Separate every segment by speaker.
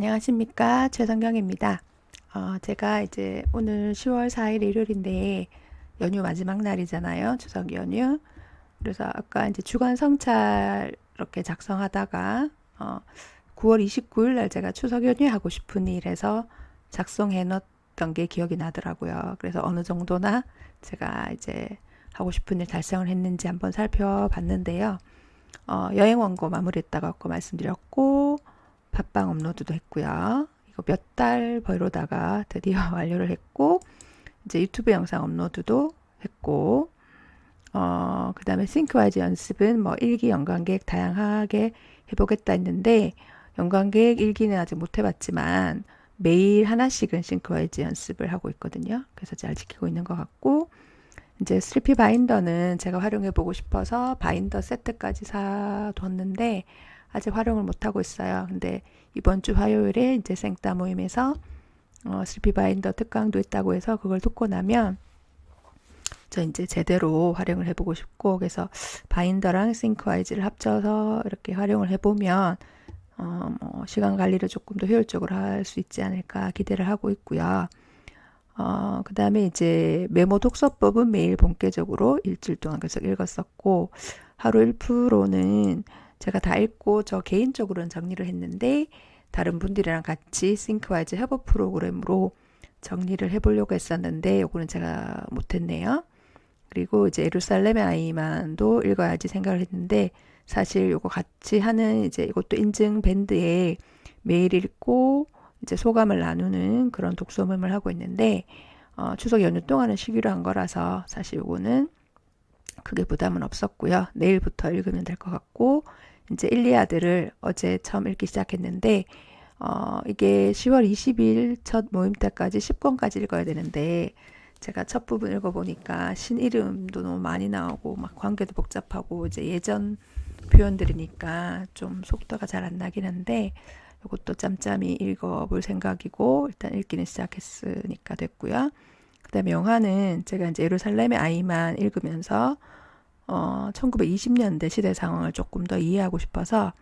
Speaker 1: 안녕하십니까 최성경입니다. 어, 제가 이제 오늘 10월 4일 일요일인데 연휴 마지막 날이잖아요. 추석 연휴. 그래서 아까 이제 주간 성찰 이렇게 작성하다가 어, 9월 29일 날 제가 추석 연휴 하고 싶은 일에서 작성해 놓았던 게 기억이 나더라고요. 그래서 어느 정도나 제가 이제 하고 싶은 일 달성을 했는지 한번 살펴봤는데요. 어, 여행 원고 마무리했다고 말씀드렸고 팟빵 업로드도 했고요. 이거 몇 달 벌로다가 드디어 완료를 했고 이제 유튜브 영상 업로드도 했고 어, 그 다음에 싱크와이즈 연습은 뭐 일기 연관 계획 다양하게 해보겠다 했는데 연관 계획 일기는 아직 못 해봤지만 매일 하나씩은 싱크와이즈 연습을 하고 있거든요. 그래서 잘 지키고 있는 것 같고 이제 스리피 바인더는 제가 활용해 보고 싶어서 바인더 세트까지 사뒀는데 아직 활용을 못 하고 있어요. 근데 이번 주 화요일에 이제 생따 모임에서 어, 스리피 바인더 특강도 있다고 해서 그걸 듣고 나면 저 이제 제대로 활용을 해보고 싶고 그래서 바인더랑 싱크와이즈를 합쳐서 이렇게 활용을 해보면 어, 뭐 시간 관리를 조금 더 효율적으로 할 수 있지 않을까 기대를 하고 있고요. 어, 그 다음에 이제 메모 독서법은 매일 본격적으로 일주일 동안 계속 읽었었고 하루 1%는 제가 다 읽고 저 개인적으로는 정리를 했는데 다른 분들이랑 같이 싱크와이즈 협업 프로그램으로 정리를 해보려고 했었는데 요거는 제가 못했네요. 그리고 이제 예루살렘의 아이만도 읽어야지 생각을 했는데 사실 요거 같이 하는 이제 이것도 인증 밴드에 매일 읽고 이제 소감을 나누는 그런 독서 모임을 하고 있는데 어, 추석 연휴 동안은 쉬기로 한 거라서 사실 요거는 크게 부담은 없었고요. 내일부터 읽으면 될 것 같고 이제 일리아드를 어제 처음 읽기 시작했는데 어, 이게 10월 20일 첫 모임 때까지 10권까지 읽어야 되는데 제가 첫 부분 읽어보니까 신 이름도 너무 많이 나오고 막 관계도 복잡하고 이제 예전 표현들이니까 좀 속도가 잘 안 나긴 한데 이것도 짬짬이 읽어볼 생각이고 일단 읽기는 시작했으니까 됐고요. 그다음에 영화는 제가 이제 예루살렘의 아이만 읽으면서 어, 1920년대 시대 상황을 조금 더 이해하고 싶어서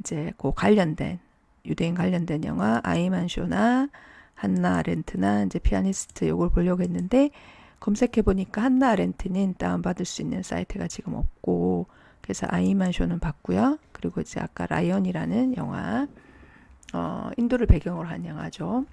Speaker 1: 이제 그 관련된 유대인 관련된 영화 아이만 쇼나 한나 아렌트나 이제 피아니스트 요걸 보려고 했는데 검색해 보니까 한나 아렌트는 다운 받을 수 있는 사이트가 지금 없고 그래서 아이만 쇼는 봤고요. 그리고 이제 아까 라이언이라는 영화 어, 인도를 배경으로 한 영화죠.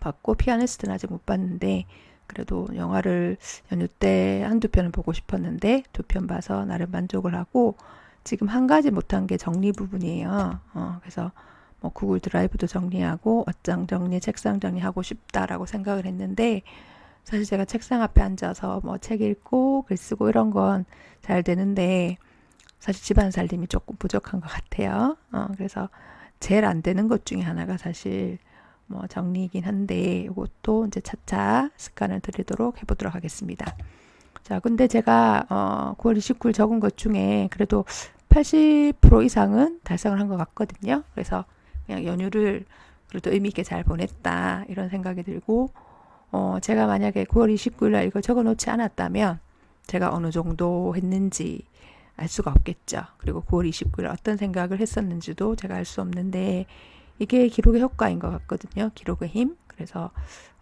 Speaker 1: 봤고 피아니스트는 아직 못 봤는데 그래도 영화를 연휴 때 한두 편을 보고 싶었는데 두 편 봐서 나름 만족을 하고 지금 한 가지 못한 게 정리 부분이에요. 어, 그래서 뭐 구글 드라이브도 정리하고 어장 정리, 책상 정리하고 싶다라고 생각을 했는데 사실 제가 책상 앞에 앉아서 뭐 책 읽고 글 쓰고 이런 건 잘 되는데 사실 집안 살림이 조금 부족한 것 같아요. 어, 그래서 제일 안 되는 것 중에 하나가 사실 뭐 정리이긴 한데 이것도 이제 차차 습관을 들이도록 해보도록 하겠습니다. 자, 근데 제가 어 9월 29일 적은 것 중에 그래도 80% 이상은 달성을 한 것 같거든요. 그래서 그냥 연휴를 그래도 의미 있게 잘 보냈다 이런 생각이 들고 어 제가 만약에 9월 29일 날 이걸 적어 놓지 않았다면 제가 어느 정도 했는지 알 수가 없겠죠. 그리고 9월 29일 어떤 생각을 했었는지도 제가 알 수 없는데 이게 기록의 효과인 것 같거든요. 기록의 힘. 그래서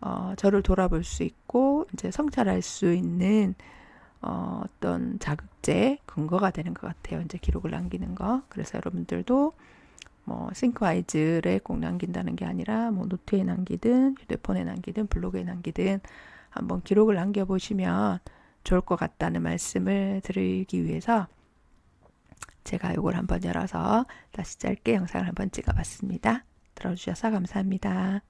Speaker 1: 어, 저를 돌아볼 수 있고 이제 성찰할 수 있는 어, 어떤 자극제 근거가 되는 것 같아요. 이제 기록을 남기는 거. 그래서 여러분들도 뭐 싱크와이즈에 꼭 남긴다는 게 아니라 뭐 노트에 남기든 휴대폰에 남기든 블로그에 남기든 한번 기록을 남겨 보시면 좋을 것 같다는 말씀을 드리기 위해서 제가 이걸 한번 열어서 다시 짧게 영상을 한번 찍어봤습니다. 들어주셔서 감사합니다.